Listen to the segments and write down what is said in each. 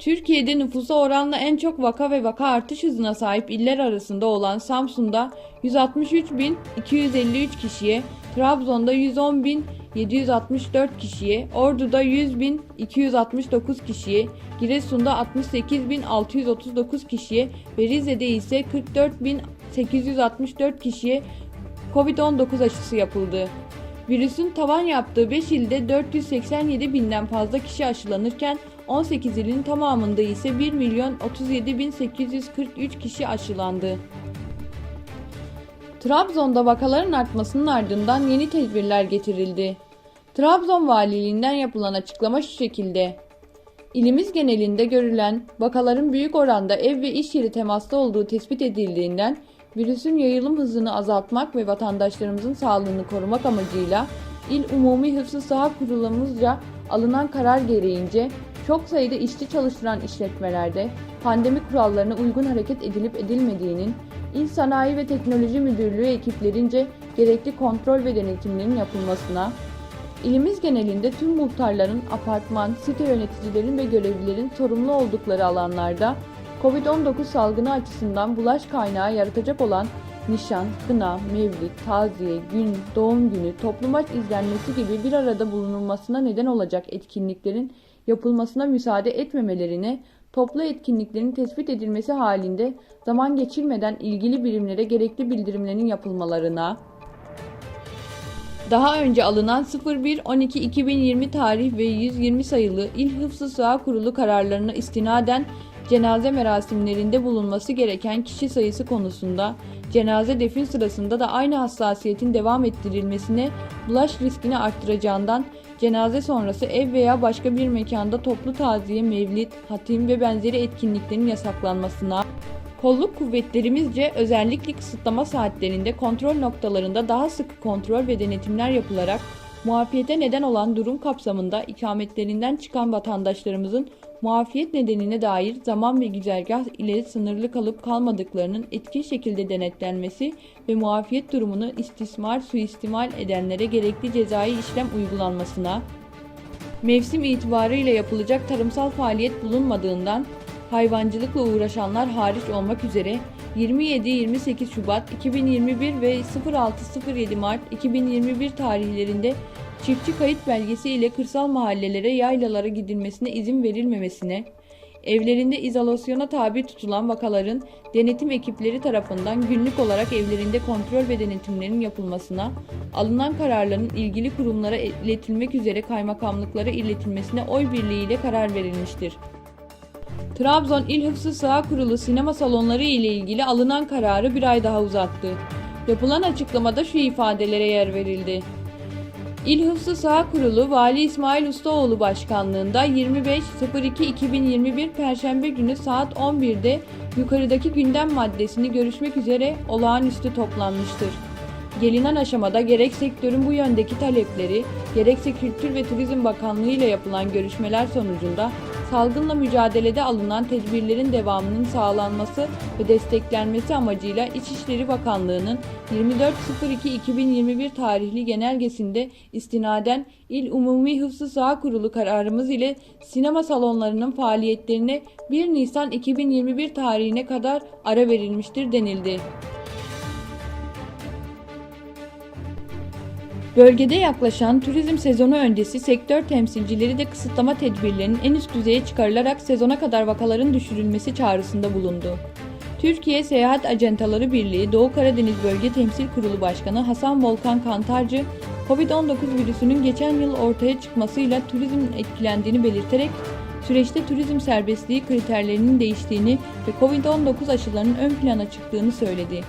Türkiye'de nüfusa oranla en çok vaka ve vaka artış hızına sahip iller arasında olan Samsun'da 163.253 kişiye, Trabzon'da 110.764 kişiye, Ordu'da 100.269 kişiye, Giresun'da 68.639 kişiye ve Rize'de ise 44.864 kişiye Covid-19 aşısı yapıldı. Virüsün tavan yaptığı 5 ilde 487 binden fazla kişi aşılanırken 18 ilin tamamında ise 1 milyon 37 bin 843 kişi aşılandı. Trabzon'da vakaların artmasının ardından yeni tedbirler getirildi. Trabzon Valiliğinden yapılan açıklama şu şekilde. İlimiz genelinde görülen vakaların büyük oranda ev ve iş yeri temaslı olduğu tespit edildiğinden virüsün yayılım hızını azaltmak ve vatandaşlarımızın sağlığını korumak amacıyla İl Umumi Hıfzı Saha Kurulumuzca alınan karar gereğince çok sayıda işçi çalıştıran işletmelerde pandemi kurallarına uygun hareket edilip edilmediğinin İl Sanayi ve Teknoloji Müdürlüğü ekiplerince gerekli kontrol ve denetimlerin yapılmasına, İlimiz genelinde tüm muhtarların, apartman, site yöneticilerin ve görevlilerin sorumlu oldukları alanlarda COVID-19 salgını açısından bulaş kaynağı yaratacak olan nişan, kına, mevlid, taziye, gün, doğum günü, toplum aç izlenmesi gibi bir arada bulunulmasına neden olacak etkinliklerin yapılmasına müsaade etmemelerine, toplu etkinliklerin tespit edilmesi halinde zaman geçirmeden ilgili birimlere gerekli bildirimlerin yapılmalarına, daha önce alınan 01-12-2020 tarih ve 120 sayılı İl Hıfzı Sıha Kurulu kararlarına istinaden cenaze merasimlerinde bulunması gereken kişi sayısı konusunda cenaze defin sırasında da aynı hassasiyetin devam ettirilmesine bulaş riskini arttıracağından cenaze sonrası ev veya başka bir mekanda toplu taziye, mevlid, hatim ve benzeri etkinliklerin yasaklanmasına, Kolluk kuvvetlerimizce özellikle kısıtlama saatlerinde kontrol noktalarında daha sık kontrol ve denetimler yapılarak muafiyete neden olan durum kapsamında ikametlerinden çıkan vatandaşlarımızın muafiyet nedenine dair zaman ve güzergah ile sınırlı kalıp kalmadıklarının etkin şekilde denetlenmesi ve muafiyet durumunu istismar suistimal edenlere gerekli cezai işlem uygulanmasına, mevsim itibarıyla yapılacak tarımsal faaliyet bulunmadığından hayvancılıkla uğraşanlar hariç olmak üzere 27-28 Şubat 2021 ve 06-07 Mart 2021 tarihlerinde çiftçi kayıt belgesi ile kırsal mahallelere yaylalara gidilmesine izin verilmemesine, evlerinde izolasyona tabi tutulan vakaların denetim ekipleri tarafından günlük olarak evlerinde kontrol ve denetimlerin yapılmasına, alınan kararların ilgili kurumlara iletilmek üzere kaymakamlıklara iletilmesine oy birliğiyle karar verilmiştir. Trabzon İl Hıfzı Sıha Kurulu sinema salonları ile ilgili alınan kararı bir ay daha uzattı. Yapılan açıklamada şu ifadelere yer verildi. İl Hıfzı Sıha Kurulu Vali İsmail Ustaoğlu Başkanlığında 25.02.2021 Perşembe günü saat 11'de yukarıdaki gündem maddesini görüşmek üzere olağanüstü toplanmıştır. Gelinen aşamada gerek sektörün bu yöndeki talepleri, gerekse Kültür ve Turizm Bakanlığı ile yapılan görüşmeler sonucunda salgınla mücadelede alınan tedbirlerin devamının sağlanması ve desteklenmesi amacıyla İçişleri Bakanlığı'nın 24.02.2021 tarihli genelgesinde istinaden İl Umumi Hıfzı Saha Kurulu kararımız ile sinema salonlarının faaliyetlerine 1 Nisan 2021 tarihine kadar ara verilmiştir denildi. Bölgede yaklaşan turizm sezonu öncesi sektör temsilcileri de kısıtlama tedbirlerinin en üst düzeye çıkarılarak sezona kadar vakaların düşürülmesi çağrısında bulundu. Türkiye Seyahat Acentaları Birliği Doğu Karadeniz Bölge Temsil Kurulu Başkanı Hasan Volkan Kantarcı, Covid-19 virüsünün geçen yıl ortaya çıkmasıyla turizmin etkilendiğini belirterek süreçte turizm serbestliği kriterlerinin değiştiğini ve Covid-19 aşılarının ön plana çıktığını söyledi.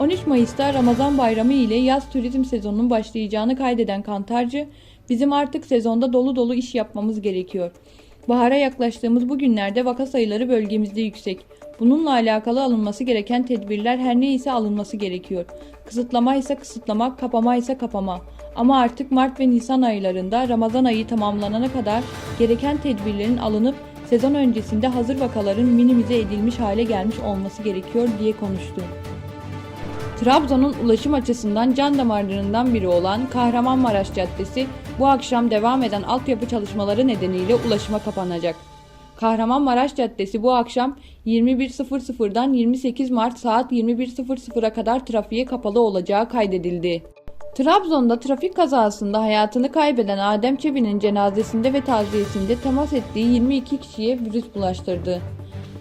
13 Mayıs'ta Ramazan Bayramı ile yaz turizm sezonunun başlayacağını kaydeden Kantarcı, bizim artık sezonda dolu dolu iş yapmamız gerekiyor. Bahara yaklaştığımız bu günlerde vaka sayıları bölgemizde yüksek. Bununla alakalı alınması gereken tedbirler her neyse alınması gerekiyor. Kısıtlama ise kısıtlama, kapama ise kapama. Ama artık Mart ve Nisan aylarında Ramazan ayı tamamlanana kadar gereken tedbirlerin alınıp sezon öncesinde hazır vakaların minimize edilmiş hale gelmiş olması gerekiyor diye konuştu. Trabzon'un ulaşım açısından can damarlarından biri olan Kahramanmaraş Caddesi bu akşam devam eden altyapı çalışmaları nedeniyle ulaşıma kapanacak. Kahramanmaraş Caddesi bu akşam 21.00'dan 28 Mart saat 21.00'a kadar trafiğe kapalı olacağı kaydedildi. Trabzon'da trafik kazasında hayatını kaybeden Adem Çebi'nin cenazesinde ve taziyesinde temas ettiği 22 kişiye virüs bulaştırdı.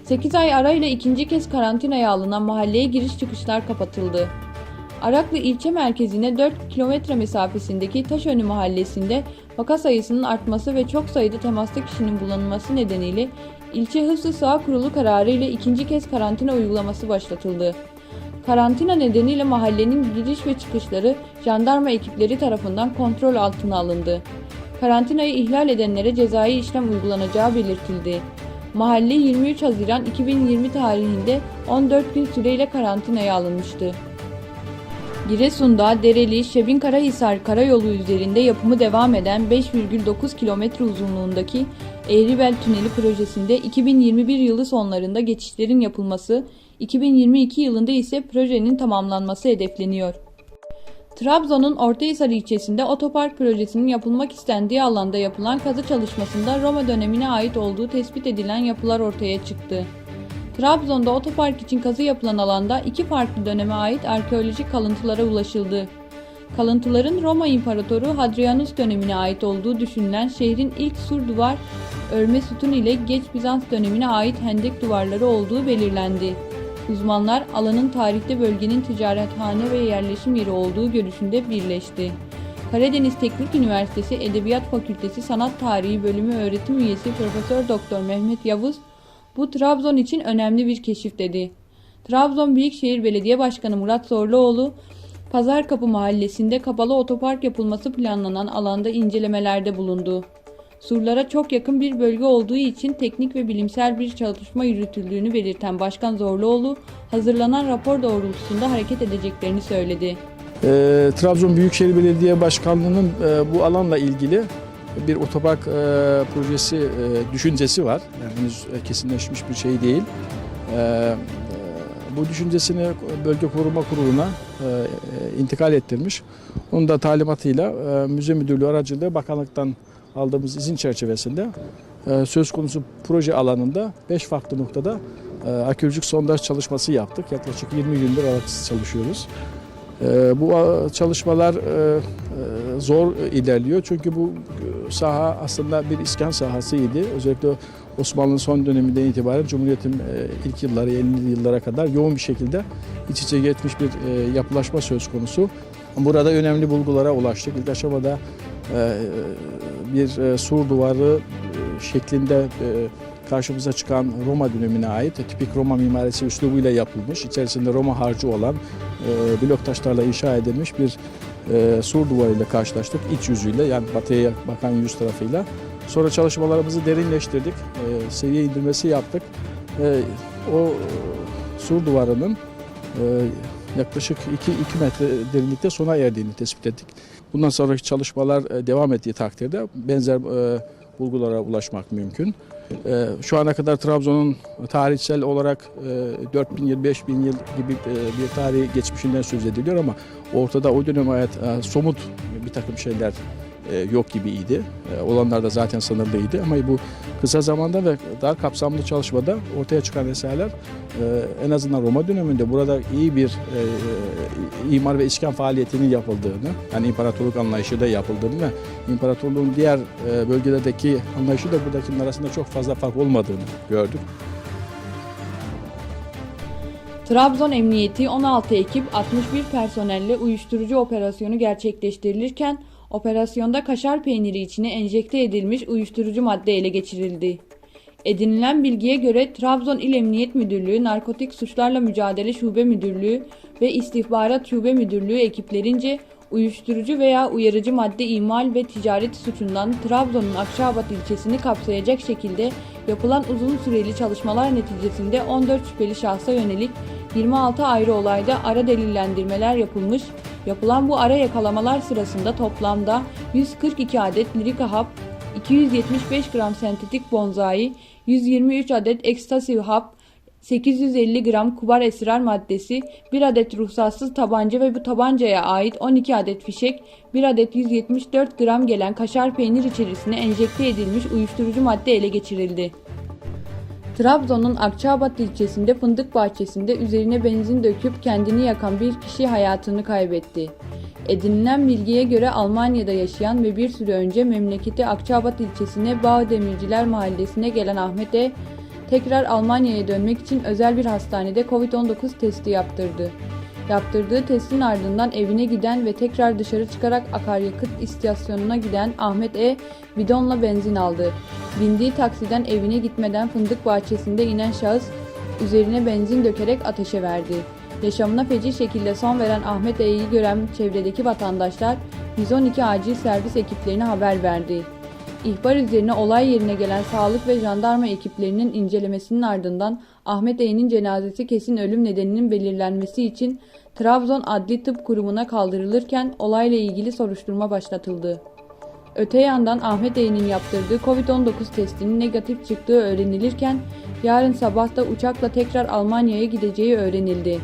8 ay arayla ikinci kez karantinaya alınan mahalleye giriş çıkışlar kapatıldı. Araklı ilçe merkezine 4 kilometre mesafesindeki Taşönü mahallesinde vaka sayısının artması ve çok sayıda temaslı kişinin bulunması nedeniyle ilçe Hıfzı Sağ Kurulu kararı ile ikinci kez karantina uygulaması başlatıldı. Karantina nedeniyle mahallenin giriş ve çıkışları jandarma ekipleri tarafından kontrol altına alındı. Karantinayı ihlal edenlere cezai işlem uygulanacağı belirtildi. Mahalle 23 Haziran 2020 tarihinde 14 gün süreyle karantinaya alınmıştı. Giresun'da Dereli Şebin Karahisar Karayolu üzerinde yapımı devam eden 5,9 kilometre uzunluğundaki Eğribel Tüneli projesinde 2021 yılı sonlarında geçişlerin yapılması, 2022 yılında ise projenin tamamlanması hedefleniyor. Trabzon'un Ortahisar ilçesinde otopark projesinin yapılmak istendiği alanda yapılan kazı çalışmasında Roma dönemine ait olduğu tespit edilen yapılar ortaya çıktı. Trabzon'da otopark için kazı yapılan alanda iki farklı döneme ait arkeolojik kalıntılara ulaşıldı. Kalıntıların Roma İmparatoru Hadrianus dönemine ait olduğu düşünülen şehrin ilk sur duvar örme sütun ile geç Bizans dönemine ait hendek duvarları olduğu belirlendi. Uzmanlar alanın tarihte bölgenin ticarethane ve yerleşim yeri olduğu görüşünde birleşti. Karadeniz Teknik Üniversitesi Edebiyat Fakültesi Sanat Tarihi Bölümü öğretim üyesi Profesör Doktor Mehmet Yavuz, bu Trabzon için önemli bir keşif dedi. Trabzon Büyükşehir Belediye Başkanı Murat Zorluoğlu, Pazarkapı Mahallesi'nde kapalı otopark yapılması planlanan alanda incelemelerde bulundu. Surlara çok yakın bir bölge olduğu için teknik ve bilimsel bir çalışma yürütüldüğünü belirten Başkan Zorluoğlu, hazırlanan rapor doğrultusunda hareket edeceklerini söyledi. E, Trabzon Büyükşehir Belediye Başkanlığı'nın e, bu alanla ilgili bir otopark e, projesi e, düşüncesi var. Yani henüz e, kesinleşmiş bir şey değil. E, e, bu düşüncesini Bölge Koruma Kurulu'na e, e, intikal ettirmiş. Onun da talimatıyla e, müze müdürlüğü aracılığıyla bakanlıktan aldığımız izin çerçevesinde e, söz konusu proje alanında 5 farklı noktada e, arkeolojik sondaj çalışması yaptık. Yaklaşık 20 gündür aralıksız çalışıyoruz. E, bu çalışmalar zor ilerliyor çünkü bu saha aslında bir iskan sahasıydı. Özellikle Osmanlı'nın son döneminden itibaren Cumhuriyet'in ilk yılları 50'li yıllara kadar yoğun bir şekilde iç içe geçmiş bir yapılaşma söz konusu. Burada önemli bulgulara ulaştık. İlk aşamada bir e, sur duvarı e, şeklinde e, karşımıza çıkan Roma dönemine ait tipik Roma mimarisi üslubuyla yapılmış, içerisinde Roma harcı olan e, blok taşlarla inşa edilmiş bir e, sur duvarıyla karşılaştık. iç yüzüyle yani batıya bakan yüz tarafıyla. Sonra çalışmalarımızı derinleştirdik, e, seviye indirmesi yaptık. E, o e, sur duvarının e, yaklaşık 2, 2 metre derinlikte sona erdiğini tespit ettik. Bundan sonraki çalışmalar e, devam ettiği takdirde benzer e, bulgulara ulaşmak mümkün. E, Şu ana kadar Trabzon'un tarihsel olarak 4000 yıl, 5000 yıl gibi bir tarihi geçmişinden söz ediliyor ama ortada o döneme ait somut bir takım şeyler yok gibiydi. E, Olanlar da zaten sınırlıydı ama bu kısa zamanda ve dar kapsamlı çalışmada ortaya çıkan eserler e, en azından Roma döneminde burada iyi bir e, e, imar ve iskan faaliyetinin yapıldığını, yani imparatorluk anlayışı da yapıldığını ve imparatorluğun diğer e, bölgelerdeki anlayışı da buradakinin arasında çok fazla fark olmadığını gördük. Trabzon Emniyeti 16 ekip 61 personelle uyuşturucu operasyonu gerçekleştirilirken operasyonda kaşar peyniri içine enjekte edilmiş uyuşturucu madde ele geçirildi. Edinilen bilgiye göre Trabzon İl Emniyet Müdürlüğü, Narkotik Suçlarla Mücadele Şube Müdürlüğü ve İstihbarat Şube Müdürlüğü ekiplerince uyuşturucu veya uyarıcı madde imal ve ticareti suçundan Trabzon'un Akçaabat ilçesini kapsayacak şekilde yapılan uzun süreli çalışmalar neticesinde 14 şüpheli şahsa yönelik 26 ayrı olayda ara delillendirmeler yapılmış. Yapılan bu ara yakalamalar sırasında toplamda 142 adet lirika hap, 275 gram sentetik bonzai, 123 adet ekstasi hap, 850 gram kubar esrar maddesi, 1 adet ruhsatsız tabanca ve bu tabancaya ait 12 adet fişek, 1 adet 174 gram gelen kaşar peynir içerisine enjekte edilmiş uyuşturucu madde ele geçirildi. Trabzon'un Akçabat ilçesinde fındık bahçesinde üzerine benzin döküp kendini yakan bir kişi hayatını kaybetti. Edinilen bilgiye göre Almanya'da yaşayan ve bir süre önce memleketi Akçabat ilçesine Bağdemirciler mahallesine gelen Ahmet E. tekrar Almanya'ya dönmek için özel bir hastanede Covid-19 testi yaptırdı. Yaptırdığı testin ardından evine giden ve tekrar dışarı çıkarak akaryakıt istasyonuna giden Ahmet E. bidonla benzin aldı. Bindiği taksiden evine gitmeden fındık bahçesinde inen şahıs üzerine benzin dökerek ateşe verdi. Yaşamına feci şekilde son veren Ahmet E'yi gören çevredeki vatandaşlar 112 acil servis ekiplerine haber verdi. İhbar üzerine olay yerine gelen sağlık ve jandarma ekiplerinin incelemesinin ardından Ahmet E'nin cenazesi kesin ölüm nedeninin belirlenmesi için Trabzon Adli Tıp Kurumu'na kaldırılırken olayla ilgili soruşturma başlatıldı. Öte yandan Ahmet E'nin yaptırdığı Covid-19 testinin negatif çıktığı öğrenilirken yarın sabah da uçakla tekrar Almanya'ya gideceği öğrenildi.